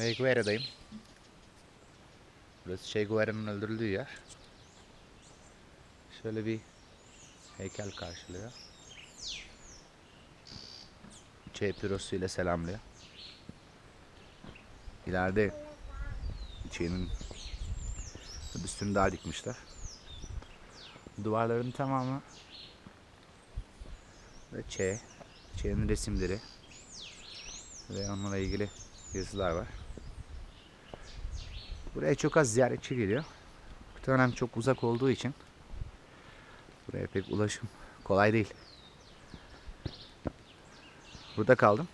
Che Guevara'dayım. Burası Che Guevara'nın öldürüldüğü yer. Şöyle bir heykel karşılıyor. Che Pirosu ile selamlıyor. İleride Che'nin üstünü daha dikmişler. Duvarların tamamı ve Che, Che'nin resimleri ve onunla ilgili yazılar var. Buraya çok az ziyaretçi geliyor. Muhtemelen çok uzak olduğu için buraya pek ulaşım kolay değil. Burada kaldım.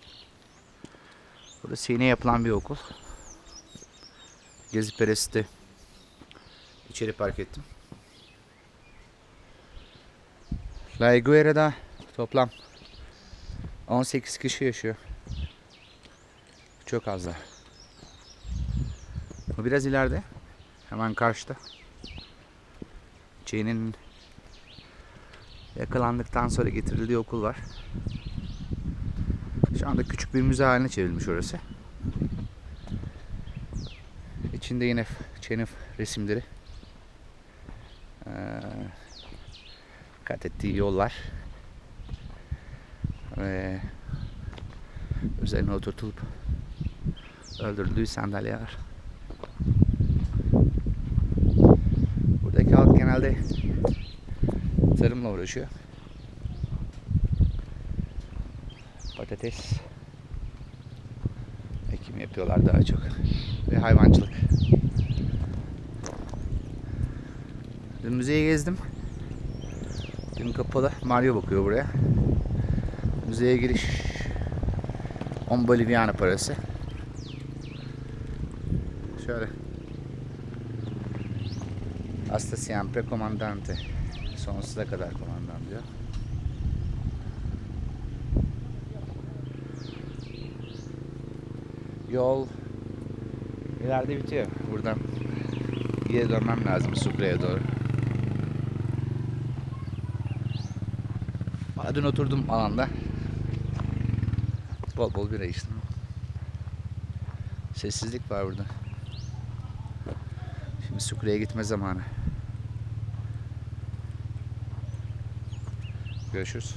Burası yeni yapılan bir okul. Gezi Perest'te içeri park ettim. La Higuera'da toplam 18 kişi yaşıyor. Çok azlar. Biraz ileride. Hemen karşıda. Çin'in yakalandıktan sonra getirildiği okul var. Şu anda küçük bir müze haline çevrilmiş orası. İçinde yine Çenif resimleri. Ee, kat ettiği yollar. Ve üzerine oturtulup öldürüldüğü sandalyeler. Genelde tarımla uğraşıyor. Patates ekim yapıyorlar daha çok ve hayvancılık. Dün müzeyi gezdim. Dün kapalı. Mario bakıyor buraya. Müzeye giriş 10 boliviano parası. Şöyle. Hasta siempre comandante. Sonsuza kadar komandan diyor. Yol ileride bitiyor. Buradan geri dönmem lazım Sucre'ye doğru. Dün oturdum alanda. Bol bol bira içtim. Sessizlik var burada. Şimdi Sucre'ye gitme zamanı. Görüşürüz.